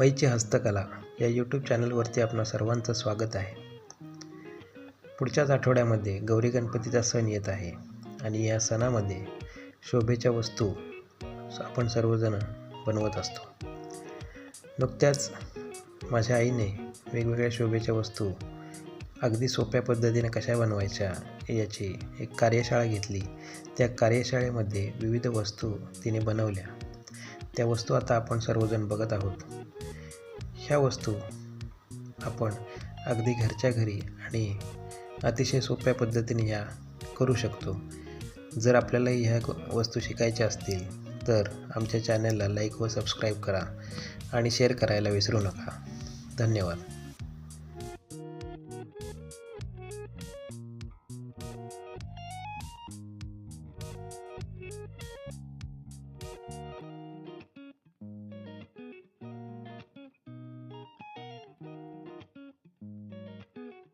मैची हस्तकला या यूट्यूब चॅनलवरती आपणा सर्वांचं स्वागत आहे. पुढच्याच आठवड्यामध्ये गौरी गणपतीचा सण येत आहे आणि या सणामध्ये शोभेच्या वस्तू आपण सर्वजण बनवत असतो. नुकत्याच माझ्या आईने वेगवेगळ्या शोभेच्या वस्तू अगदी सोप्या पद्धतीने कशा बनवायच्या याची एक कार्यशाळा घेतली. त्या कार्यशाळेमध्ये विविध वस्तू तिने बनवल्या. त्या वस्तू आता आपण सर्वजण बघत आहोत. ह्या वस्तू आपण अगदी घरच्या घरी आणि अतिशय सोप्या पद्धतीने या करू शकतो. जर आपल्याला ह्या वस्तू शिकायच्या असतील तर आमच्या चॅनलला लाईक व सबस्क्राईब करा आणि शेअर करायला विसरू नका. धन्यवाद.